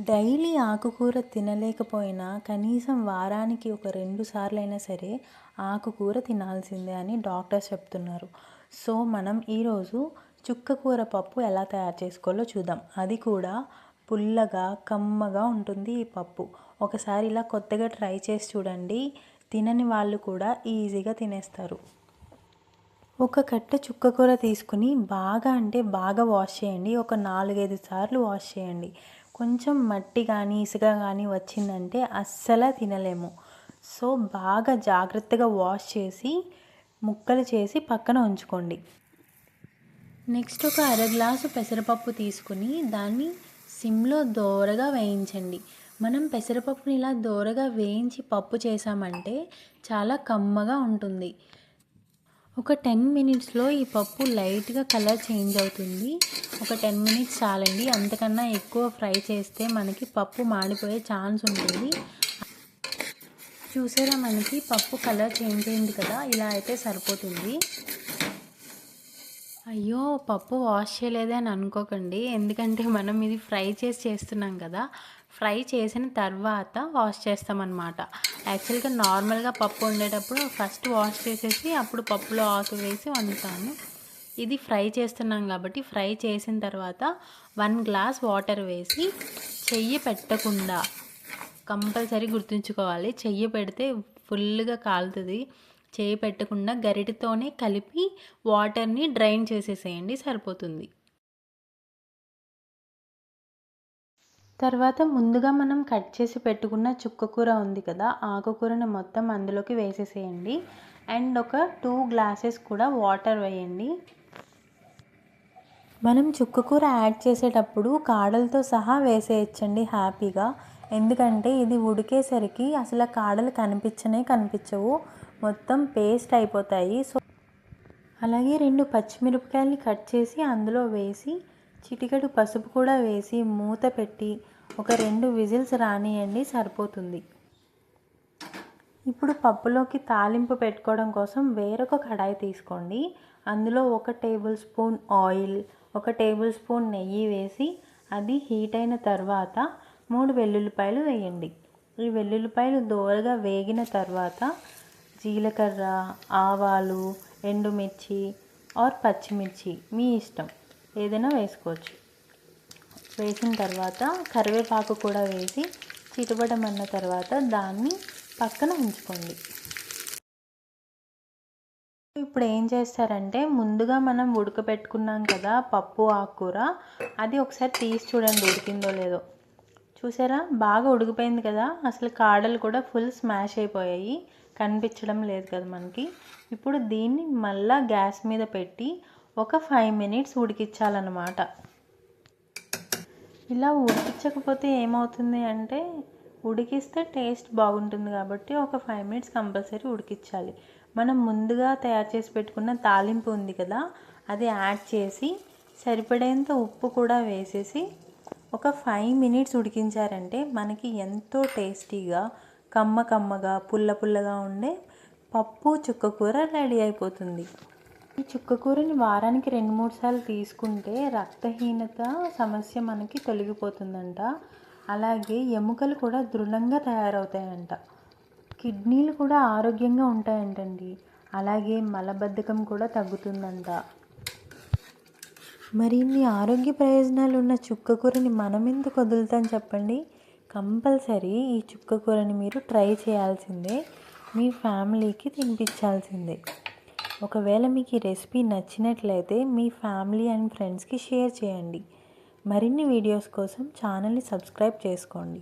Daily ఆకుకూర తినలేకపోయినా కనీసం వారానికి ఒక రెండు సార్లు అయినా సరే ఆకుకూర తినాల్సిందే అని డాక్టర్స్ చెప్తున్నారు. సో మనం ఈరోజు చుక్కకూర పప్పు ఎలా తయారు చేసుకోవాలో చూద్దాం. అది కూడా పుల్లగా కమ్మగా ఉంటుంది ఈ పప్పు. ఒకసారి ఇలా కొత్తగా ట్రై చేసి చూడండి. తినని వాళ్ళు కూడా ఈజీగా తినేస్తారు. ఒక కట్ట చుక్కకూర తీసుకుని బాగా అంటే బాగా వాష్ చేయండి. ఒక నాలుగైదు సార్లు వాష్ చేయండి. కొంచెం మట్టి కానీ ఇసుక కానీ వచ్చిందంటే అస్సలు తినలేము. సో బాగా జాగ్రత్తగా వాష్ చేసి ముక్కలు చేసి పక్కన ఉంచుకోండి. నెక్స్ట్ ఒక అర గ్లాసు పెసరపప్పు తీసుకుని దాన్ని సిమ్లో దోరగా వేయించండి. మనం పెసరపప్పుని ఇలా దోరగా వేయించి పప్పు చేసామంటే చాలా కమ్మగా ఉంటుంది. ఒక టెన్ మినిట్స్లో ఈ పప్పు లైట్గా కలర్ చేంజ్ అవుతుంది. ఒక టెన్ మినిట్స్ చాలండి. అంతకన్నా ఎక్కువ ఫ్రై చేస్తే మనకి పప్పు మాడిపోయే ఛాన్స్ ఉంటుంది. చూసారా మనకి పప్పు కలర్ చేంజ్ అయింది కదా ఇలా అయితే సరిపోతుంది. అయ్యో పప్పు వాష్ చేయలేదే అని అనుకోకండి. ఎందుకంటే మనం ఇది ఫ్రై చేసి చేస్తున్నాం కదా. ఫ్రై చేసిన తర్వాత వాష్ చేస్తామన్నమాట. యాక్చువల్గా నార్మల్గా పప్పు వండేటప్పుడు ఫస్ట్ వాష్ చేసేసి అప్పుడు పప్పులో ఆకు వేసి వండుతాను. ఇది ఫ్రై చేస్తున్నాం కాబట్టి ఫ్రై చేసిన తర్వాత వన్ గ్లాస్ వాటర్ వేసి చెయ్యి పెట్టకుండా కంపల్సరీ గుర్తుంచుకోవాలి. చెయ్యి పెడితే ఫుల్గా కాలుతుంది. చేయి పెట్టకుండా గరిటతోనే కలిపి వాటర్ని డ్రైన్ చేసేసేయండి సరిపోతుంది. తర్వాత ముందుగా మనం కట్ చేసి పెట్టుకున్న చుక్కకూర ఉంది కదా ఆకుకూరని మొత్తం అందులోకి వేసేసేయండి. అండ్ ఒక టూ గ్లాసెస్ కూడా వాటర్ వేయండి. మనం చుక్కకూర యాడ్ చేసేటప్పుడు కాడలతో సహా వేసేయచ్చండి హ్యాపీగా. ఎందుకంటే ఇది ఉడికేసరికి అసలు కాడలు కనిపించనే కనిపించవు. మొత్తం పేస్ట్ అయిపోతాయి. సో అలాగే రెండు పచ్చిమిరపకాయలని కట్ చేసి అందులో వేసి చిటికెడు పసుపు కూడా వేసి మూత పెట్టి ఒక రెండు విజిల్స్ రానియండి సరిపోతుంది. ఇప్పుడు పప్పులోకి తాలింపు పెట్టుకోవడం కోసం వేరొక కడాయి తీసుకోండి. అందులో ఒక టేబుల్ స్పూన్ ఆయిల్ ఒక టేబుల్ స్పూన్ నెయ్యి వేసి అది హీట్ అయిన తర్వాత మూడు వెల్లుల్లిపాయలు వేయండి. ఈ వెల్లుల్లిపాయలు దోరగా వేగిన తర్వాత జీలకర్ర ఆవాలు ఎండుమిర్చి ఆర్ పచ్చిమిర్చి మీ ఇష్టం. ఏదైనా వేసుకోవచ్చు. వేసిన తర్వాత కరివేపాకు కూడా వేసి చిటబడమన్న తర్వాత దాన్ని పక్కన ఉంచుకోండి. ఇప్పుడు ఏం చేస్తారంటే ముందుగా మనం ఉడకబెట్టుకున్నాం కదా పప్పు ఆకుకూర అది ఒకసారి తీసి చూడండి ఉడికిందో లేదో. చూసారా? బాగా ఉడికిపోయింది కదా. అసలు కాడలు కూడా ఫుల్ స్మాష్ అయిపోయాయి. కనిపించడం లేదు కదా మనకి. ఇప్పుడు దీన్ని మళ్ళా గ్యాస్ మీద పెట్టి ఒక ఫైవ్ మినిట్స్ ఉడికించాలన్నమాట. ఇలా ఉడికించకపోతే ఏమవుతుంది అంటే ఉడికిస్తే టేస్ట్ బాగుంటుంది కాబట్టి ఒక ఫైవ్ మినిట్స్ కంపల్సరీ ఉడికించాలి. మనం ముందుగా తయారు చేసి పెట్టుకున్న తాలింపు ఉంది కదా అది యాడ్ చేసి సరిపడేంత ఉప్పు కూడా వేసేసి ఒక ఫైవ్ మినిట్స్ ఉడికించారంటే మనకి ఎంతో టేస్టీగా కమ్మ కమ్మగా పుల్ల పుల్లగా ఉండే పప్పు చుక్కకూర రెడీ అయిపోతుంది. ఈ చుక్కకూరని వారానికి రెండు మూడు సార్లు తీసుకుంటే రక్తహీనత సమస్య మనకి తొలగిపోతుందంట. అలాగే ఎముకలు కూడా దృఢంగా తయారవుతాయంట. కిడ్నీలు కూడా ఆరోగ్యంగా ఉంటాయంటండి. అలాగే మలబద్ధకం కూడా తగ్గుతుందంట. మరిన్ని ఆరోగ్య ప్రయోజనాలు ఉన్న చుక్కకూరని మనం ఎందుకు వదులుతాం చెప్పండి? కంపల్సరీ ఈ చుక్క కూరని మీరు ట్రై చేయాల్సిందే. మీ ఫ్యామిలీకి తినిపించాల్సిందే. ఒకవేళ మీకు ఈ రెసిపీ నచ్చినట్లయితే మీ ఫ్యామిలీ అండ్ ఫ్రెండ్స్కి షేర్ చేయండి. మరిన్ని వీడియోస్ కోసం ఛానల్ని సబ్స్క్రైబ్ చేసుకోండి.